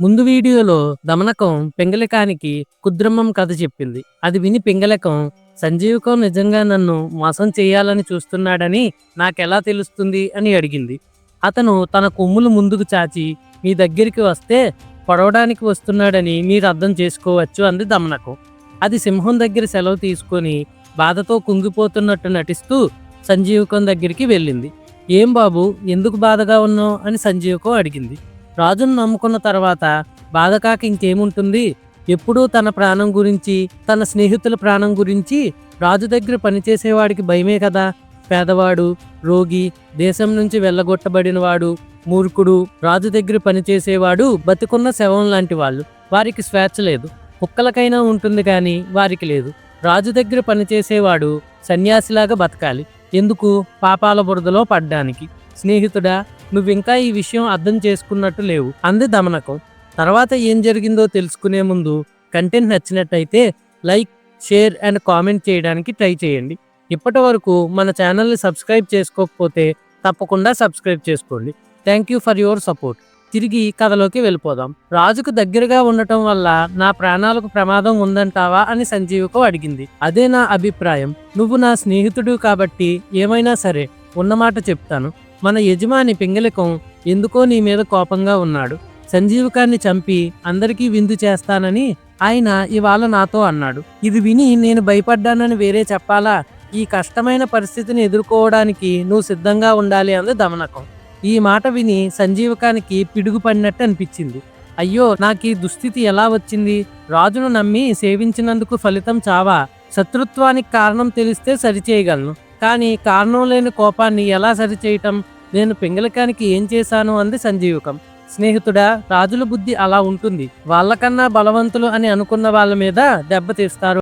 ముందు వీడియోలో దమనకం పెంగళకానికి కుద్రమ్మం కథ చెప్పింది. అది విని పింగళకం సంజీవకం నిజంగా నన్ను మోసం చేయాలని చూస్తున్నాడని నాకెలా తెలుస్తుంది? అని అడిగింది. అతను తన కొమ్ములు ముందుకు చాచి మీ దగ్గరికి వస్తే పొడవడానికి వస్తున్నాడని మీరు అర్థం చేసుకోవచ్చు అంది దమనకం. అది సింహం దగ్గర సెలవు తీసుకొని బాధతో కుంగిపోతున్నట్టు నటిస్తూ సంజీవకం దగ్గరికి వెళ్ళింది. ఏం బాబు ఎందుకు బాధగా ఉన్నావు? అని సంజీవకం అడిగింది. రాజును నమ్ముకున్న తర్వాత బాధకాకి ఇంకేముంటుంది? ఎప్పుడూ తన ప్రాణం గురించి తన స్నేహితుల ప్రాణం గురించి రాజు దగ్గర పనిచేసేవాడికి భయమే కదా? పేదవాడు రోగి దేశం నుంచి వెళ్ళగొట్టబడినవాడు మూర్ఖుడు రాజు దగ్గర పనిచేసేవాడు బతికున్న శవం లాంటి వాళ్ళు. వారికి స్వేచ్ఛ లేదు. కుక్కలకైనా ఉంటుంది కానీ వారికి లేదు. రాజు దగ్గర పనిచేసేవాడు సన్యాసిలాగా బతకాలి. ఎందుకు పాపాల బురదలో పడ్డానికి? స్నేహితుడా నువ్వింకా ఈ విషయం అర్థం చేసుకున్నట్టు లేవు. అంది దమనకం. తర్వాత ఏం జరిగిందో తెలుసుకునే ముందు కంటెంట్ నచ్చినట్టయితే లైక్ షేర్ అండ్ కామెంట్ చేయడానికి ట్రై చేయండి. ఇప్పటి వరకు మన ఛానల్ని సబ్స్క్రైబ్ చేసుకోకపోతే తప్పకుండా సబ్స్క్రైబ్ చేసుకోండి. Thank you for your support. తిరిగి కథలోకి వెళ్ళిపోదాం. రాజుకు దగ్గరగా ఉండటం వల్ల నా ప్రాణాలకు ప్రమాదం ఉందంటావా అని సంజీవకు అడిగింది. అదే నా అభిప్రాయం. నువ్వు నా స్నేహితుడు కాబట్టి ఏమైనా సరే ఉన్నమాట చెప్తాను. మన యజమాని పింగళికం ఎందుకో నీ మీద కోపంగా ఉన్నాడు. సంజీవకాన్ని చంపి అందరికీ విందు చేస్తానని ఆయన ఇవాళ నాతో అన్నాడు. ఇది విని నేను భయపడ్డానని వేరే చెప్పాలా? ఈ కష్టమైన పరిస్థితిని ఎదుర్కోవడానికి నువ్వు సిద్ధంగా ఉండాలి అంది దమనకం. ఈ మాట విని సంజీవకానికి పిడుగు పడినట్టు అనిపించింది. అయ్యో నాకు ఈ దుస్థితి ఎలా వచ్చింది? రాజును నమ్మి సేవించినందుకు ఫలితం చావా? శత్రుత్వానికి కారణం తెలిస్తే సరిచేయగలను. కానీ కారణం లేని కోపాన్ని ఎలా సరిచేయటం? నేను పింగళకానికి ఏం చేశాను? అంది సంజీవకం. స్నేహితుడా రాజుల బుద్ధి అలా ఉంటుంది. వాళ్ళకన్నా బలవంతులు అని అనుకున్న వాళ్ళ మీద దెబ్బతీస్తారు